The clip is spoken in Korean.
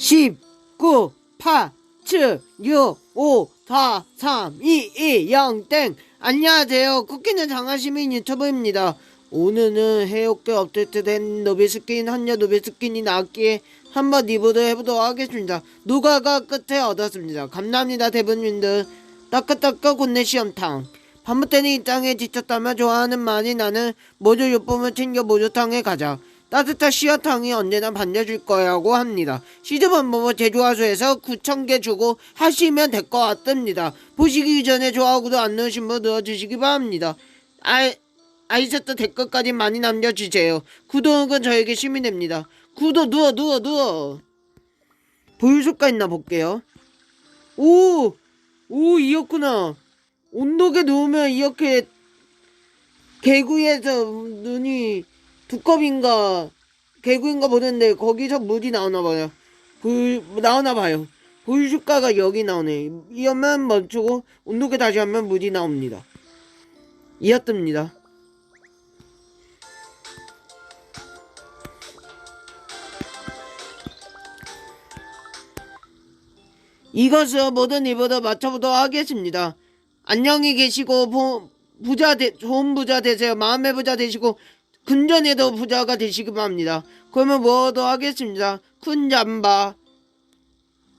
10, 9, 8, 7, 6, 5, 4, 3, 2, 1, 0, 땡! 안녕하세요. 쿠키는 장화시민 유튜브입니다. 오늘은 해역계 업데이트된 노비스킨, 한여 노비스킨이 나왔기에 한번 리뷰를 해보도록 하겠습니다. 누가가 끝에 얻었습니다. 감사합니다, 대부님들. 따끈따끈 곤내 시험탕. 밤부때는 이 땅에 지쳤다면 좋아하는 많이 나는 모조 요품을 챙겨 모조탕에 가자. 따뜻한 시어탕이 언제나 반겨줄 거라고 합니다. 시드 방법은 제조하수에서 9,000개 주고 하시면 될 것 같습니다. 보시기 전에 좋아하고도 안 누르신 분 눌러주시기 바랍니다. 아, 아이셔츠 댓글까지 많이 남겨주세요. 구독은 저에게 힘이 됩니다. 구독 누워 누워 누워. 보일 수가 있나 볼게요. 오! 오 이었구나. 온도계 누우면 이렇게 개구리에서 눈이 두꺼비인가 개구인가 보는데 거기서 물이 나오나 봐요. 불 나오나 봐요. 불주가가 여기 나오네. 이하면 멈추고 온도계 다시 하면 물이 나옵니다. 이었습니다. 이것을 모든 일보다 맞춰보도록 하겠습니다. 안녕히 계시고 보- 부자 되, 좋은 부자 되세요. 마음의 부자 되시고 금전에도 부자가 되시기 바랍니다. 그러면 뭐도 하겠습니다. 큰 잠바